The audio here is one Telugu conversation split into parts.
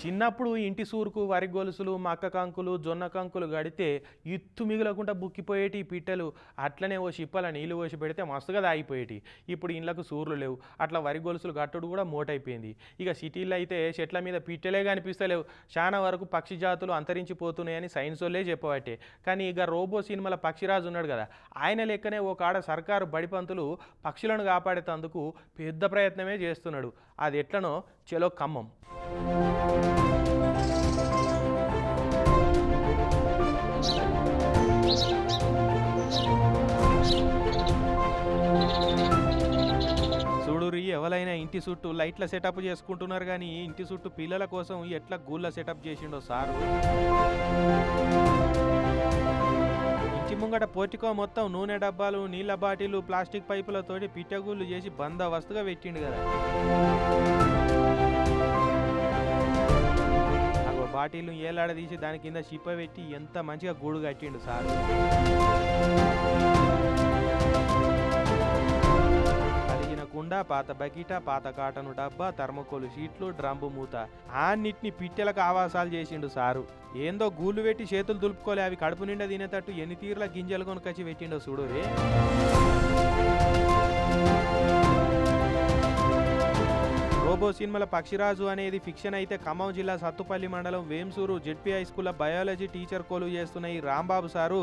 చిన్నప్పుడు ఇంటి సూరుకు వరి గొలుసులు మక్క కంకులు జొన్న కంకులు గడితే ఇత్తు మిగులకుండా బుక్కిపోయేటి పిట్టలు అట్లనే ఓ చిప్పల నీళ్ళు పోసి పెడితే మస్తుగా దాగిపోయేటి. ఇప్పుడు ఇండ్లకు సూర్లు లేవు. అట్లా వరి గొలుసులు గట్టుడు కూడా మోటైపోయింది. ఇక సిటీల్లో అయితే చెట్ల మీద పిట్టలే కనిపిస్తలేవు. చాలా వరకు పక్షి జాతులు అంతరించిపోతున్నాయని సైన్స్ వాళ్ళే చెప్పబట్టే. కానీ ఇక రోబో సినిమాల పక్షిరాజు ఉన్నాడు కదా ఆయన లెక్కనే ఓ కాడ సర్కారు బడిపంతులు పక్షులను కాపాడేటందుకు పెద్ద ప్రయత్నమే చేస్తున్నాడు. అది ఎట్లనో చెలో ఖమ్మం. ఎవరైనా ఇంటి చుట్టూ లైట్ల సెటప్ చేసుకుంటున్నారు కానీ ఇంటి చుట్టూ పిల్లల కోసం ఎట్లా గూళ్ళ సెటప్ చేసిండో సారు. ఇంటి ముంగట పోర్టికో మొత్తం నూనె డబ్బాలు నీళ్ళ బాటిలు ప్లాస్టిక్ పైపులతోటి పిట్టగూళ్ళు చేసి బందోబస్తుగా పెట్టిండు కదా. బాటిల్ను ఏలాడదీసి దాని కింద చిప్ప పెట్టి ఎంత మంచిగా గూడు కట్టిండు సారు. కుండ పాత బకెట పాత కాటను డబ్బా థర్మకోలు షీట్లు డ్రంబు మూత. అన్నిటిని పిట్టెలకు ఆవాసాలు చేసిండు సారు. ఏందో గూళ్ళు పెట్టి చేతులు దులుపుకోలే అవి కడుపు నిండా తినేటట్టు ఎన్ని తీర్ల గింజలు కొనుకొచ్చి పెట్టిండో చూడు సినిమాల పక్షిరాజు అనేది ఫిక్షన్ అయితే ఖమ్మం జిల్లా సత్తుపల్లి మండలం వేంసూరు జెడ్పీ హై స్కూల్లో బయాలజీ టీచర్ కోలు చేస్తున్న ఈ రాంబాబు సారు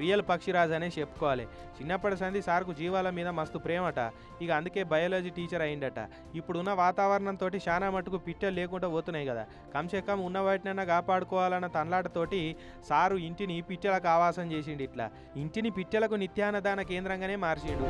రియల్ పక్షిరాజు అనే చెప్పుకోవాలి. చిన్నప్పటి సంది సార్కు జీవాల మీద మస్తు ప్రేమట. ఇక అందుకే బయాలజీ టీచర్ అయిందట ఇప్పుడున్న వాతావరణంతో చాలా మటుకు పిట్టలు లేకుండా పోతున్నాయి కదా. కంసే కమ్ ఉన్న వాటినైనా కాపాడుకోవాలన్న తన్లాటతోటి సారు ఇంటిని పిట్టలకు ఆవాసం చేసిండు ఇట్లా. ఇంటిని పిట్టలకు నిత్యాన్నదాన కేంద్రంగానే మార్చిండు.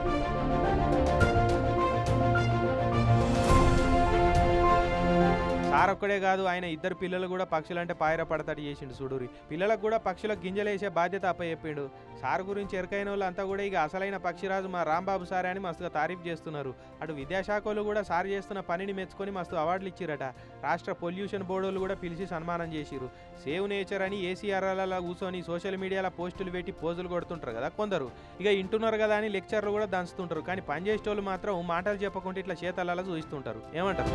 సారొక్కడే కాదు ఆయన ఇద్దరు పిల్లలు కూడా పక్షులంటే పాయర పడతాడు చేసిండు సుడూరి. పిల్లలకు కూడా పక్షుల గింజలేసే బాధ్యత అప్పచెప్పిండు. సార్ గురించి ఎరకైన వాళ్ళంతా కూడా ఇక అసలైన పక్షిరాజు మా రాంబాబు సారే అని మస్తుగా తారీఫ్ చేస్తున్నారు. అటు విద్యాశాఖలు కూడా సార్ చేస్తున్న పనిని మెచ్చుకొని మస్తు అవార్డులు ఇచ్చిరట. రాష్ట్ర పొల్యూషన్ బోర్డులు కూడా పిలిచి సన్మానం చేసిరు సేవ్ నేచర్ అని ఏసీఆర్ఎల్ కూర్చొని సోషల్ మీడియాలో పోస్టులు పెట్టి పోజులు కొడుతుంటారు కదా కొందరు. ఇక ఇంటున్నారు కదా అని లెక్చర్లు కూడా దంచుతుంటారు. కానీ పనిచేసేటోళ్ళు మాత్రం మాటలు చెప్పకుండా ఇట్లా చేతలలో చూపిస్తుంటారు ఏమంటారు?